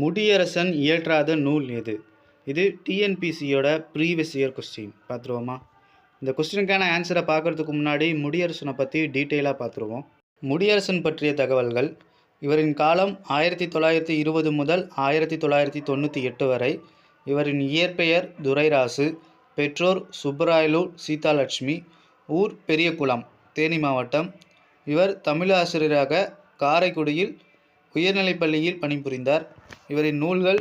முடியரசன் இயற்றாத நூல் எது? இது டிஎன்பிசியோட ப்ரீவியஸ் இயர் கொஸ்டின் பார்த்துருவோமா? இந்த கொஸ்டினுக்கான ஆன்சரை பார்க்குறதுக்கு முன்னாடி முடியரசனை பற்றி டீட்டெயிலாக பார்த்துருவோம். முடியரசன் பற்றிய தகவல்கள். இவரின் காலம் ஆயிரத்தி தொள்ளாயிரத்தி இருபது முதல் ஆயிரத்தி தொள்ளாயிரத்தி தொண்ணூற்றி எட்டு வரை. இவரின் இயற்பெயர் துரைராசு பெற்றோர் சுப்பராயலு சீதாலட்சுமி ஊர் பெரியகுளம் தேனி மாவட்டம். இவர் தமிழாசிரியராக காரைக்குடியில் உயர்நிலைப் பள்ளியில் பணிபுரிந்தார். இவரின் நூல்கள்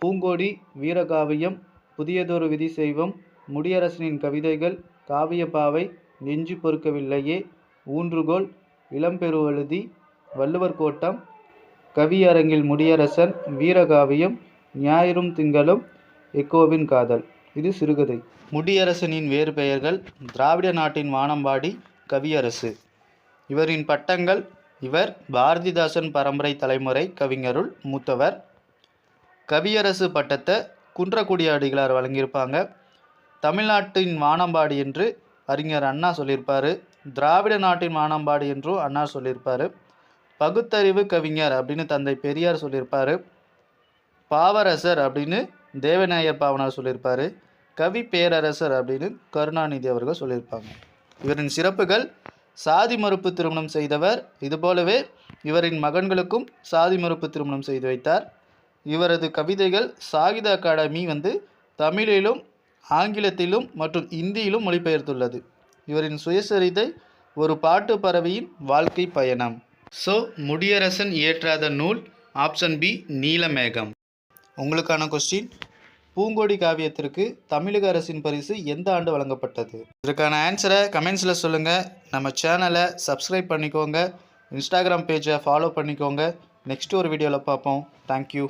பூங்கோடி வீரகாவியம் புதியதொரு விதி செய்வம் முடியரசனின் கவிதைகள் காவியப்பாவை நெஞ்சு பொறுக்கவில்லையே ஊன்றுகோல் இளம்பெருவழுதி வள்ளுவர் கோட்டம் கவியரங்கில் முடியரசன் வீரகாவியம் ஞாயிறும் திங்களும் எக்கோவின் காதல். இது சிறுகதை. முடியரசனின் வேறு பெயர்கள் திராவிட நாட்டின் வானம்பாடி கவியரசு. இவரின் பட்டங்கள் இவர் பாரதிதாசன் பரம்பரை தலைமுறை கவிஞருள் மூத்தவர். கவியரசு பட்டத்தை குன்றக்குடி அடிகளார் வழங்கியிருப்பாங்க. தமிழ்நாட்டின் வானம்பாடி என்று அறிஞர் அண்ணா சொல்லியிருப்பார். திராவிட நாட்டின் வானம்பாடி என்றும் அண்ணா சொல்லியிருப்பார். பகுத்தறிவு கவிஞர் அப்படின்னு தந்தை பெரியார் சொல்லியிருப்பார். பாவரசர் அப்படின்னு தேவநாயர் பாவனார் சொல்லியிருப்பார். கவி பேரரசர் அப்படின்னு கருணாநிதி அவர்கள் சொல்லியிருப்பாங்க. இவரின் சிறப்புகள் சாதி மறுப்பு திருமணம் செய்தவர் இதுபோலவே இவரின் மகன்களுக்கும் சாதி மறுப்பு திருமணம் செய்து வைத்தார். இவரது கவிதைகள் சாகித்ய அகாடமி வந்து தமிழிலும் ஆங்கிலத்திலும் மற்றும் இந்தியிலும் மொழிபெயர்த்துள்ளது. இவரின் சுயசரிதை ஒரு பாட்டு பறவையின் வாழ்க்கை பயணம். ஸோ முடியரசன் இயற்றாத நூல் ஆப்ஷன் பி நீலமேகம். உங்களுக்கான கொஸ்டின்? பூங்கொடி காவியத்திற்கு தமிழக அரசின் பரிசு எந்த ஆண்டு வழங்கப்பட்டது? இதற்கான ஆன்சரை கமெண்ட்ஸில் சொல்லுங்கள் நம்ம சேனலை சப்ஸ்கிரைப் பண்ணிக்கோங்க. இன்ஸ்டாகிராம் பேஜை ஃபாலோ பண்ணிக்கோங்க. நெக்ஸ்ட் ஒரு வீடியோவில் பார்ப்போம். தேங்க்யூ